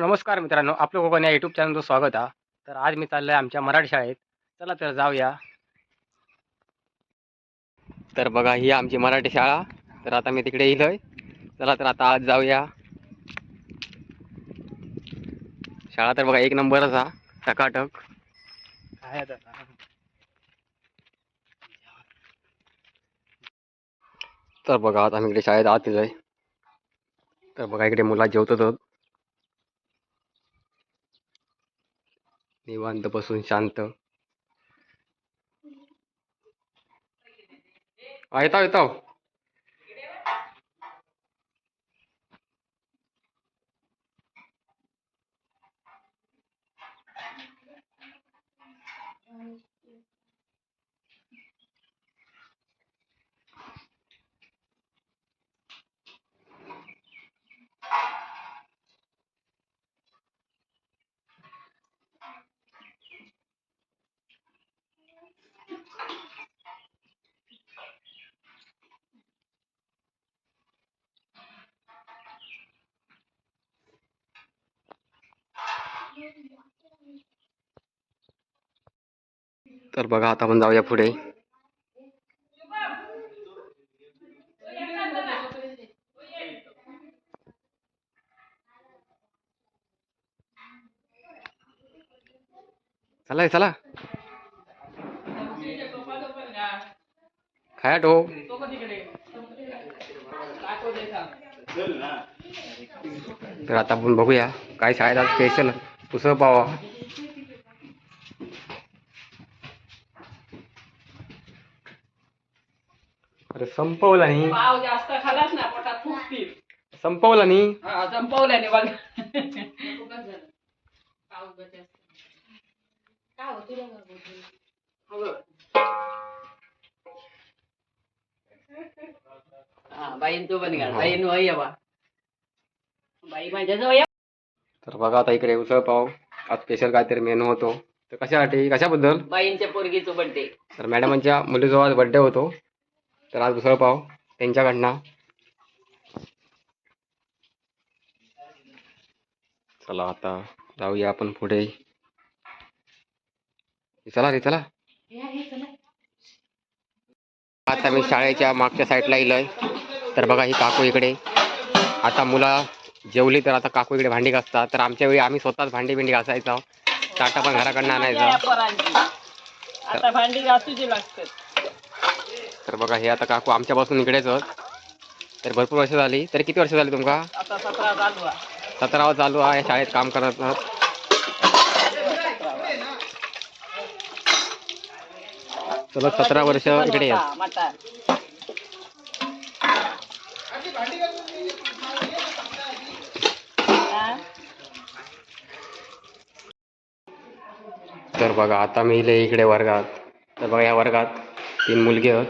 नमस्कार मित्रांनो आपलं कोकण या यूट्यूब चॅनलचं स्वागत आहे. तर आज मी चाललो आहे आमच्या मराठी शाळेत. चला तर जाऊया. तर बघा ही आमची मराठी शाळा. तर आता मी तिकडे येईल चला तर आता आज जाऊया. शाळा तर बघा एक नंबरच हा टकाटक. तर बघा आता आम्ही इकडे शाळेत आत आहे तर बघा इकडे मुला जेवतात निवांत बसून शांत येताव येताव तर बघा आता आपण जाऊया पुढे. चला चला. खाया ठो तर आता आपण बघूया काय शाळेत आज स्पेशल उसळ पावा अरे संपवला नाही पाव जास्त खालास ना पोटात फुगतील संपवला नाही हा संपवल्याने बघ हा बाईन तू पण घाल बाईन वय बा बाई माझ्या जवळ ये. तर बघा आता इकडे उसळ पाव. आज स्पेशल काहीतरी मेनू होतो. तर कशासाठी? कशाबद्दल? बाईंच्या पोरगीचं बड्डे तर मॅडमांच्या मुलीजवळ आज बड्डे होतो. तर आज उसळ पाव. त्यांच्याकडनं. चला आता जाऊया आपण पुढे. चला रे चला. आता मी शाळेच्या मागच्या साईडला येलोय तर बघा ही काकू इकडे. आता मुलं जेवली तर आता काकू इकडे भांडी घासतात. तर आमच्या वेळी आम्ही स्वतःच भांडी बिंडी घासायचो. टाटा पण घराकडनं आणायचा. या. आता भांडी घासूची लागतात. तर बघा हे आता काकू आमच्यापासून इकडेच तर भरपूर वर्ष झाली. तर किती वर्ष झाली तुमका? सतरावा चालू आहे. या शाळेत काम करत आहात. चला सतरा वर्ष इकडे मटा तर बघा आता मी इले इकडे वर्गात. तर बघा या वर्गात तीन मुलगी आहेत.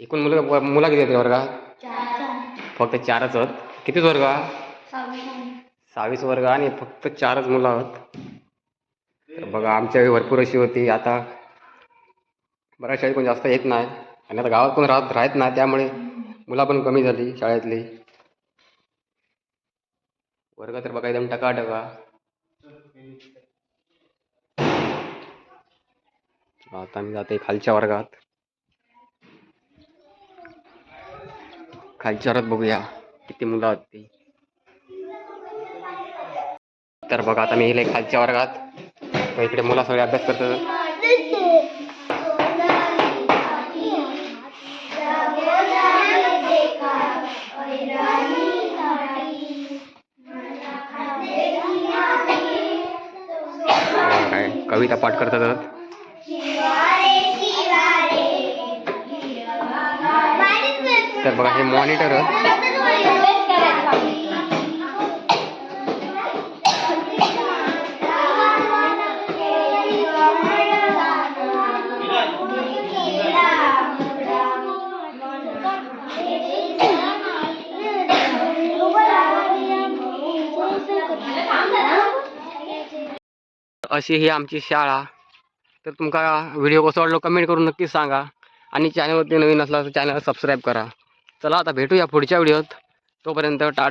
एकूण मुलगा मुला किती आहेत वर्गात. फक्त चारच आहेत. कितीच वर्ग? सहावीस वर्ग आणि फक्त चारच मुलं आहेत. तर बघा आमच्या वेळी भरपूर अशी होती. आता बऱ्याच शाळेत कोण जास्त येत नाही. आणि आता गावात कोण राहत राहत नाही त्यामुळे मुलं पण कमी झाली शाळेतली. वर्ग तर बघा एकदम टकाटका. आता मी जाते खालच्या वर्गात. खालच्या वर्गात बघूया किती मुलं आहेत ती. तर बघा आता मी खालच्या वर्गात. इकडे मुलं सगळे अभ्यास करतात. कविता पाठ करतात. तर बघा हे मॉनिटर अशी ही आमची शाळा. तर तुमका व्हिडिओ कसं वाटलो कमेंट करून नक्कीच सांगा. आणि चॅनलवरती नवीन असला तर चॅनल सबस्क्राईब करा. चला आता भेटूया पुढच्या व्हिडिओत तोपर्यंत टाटा.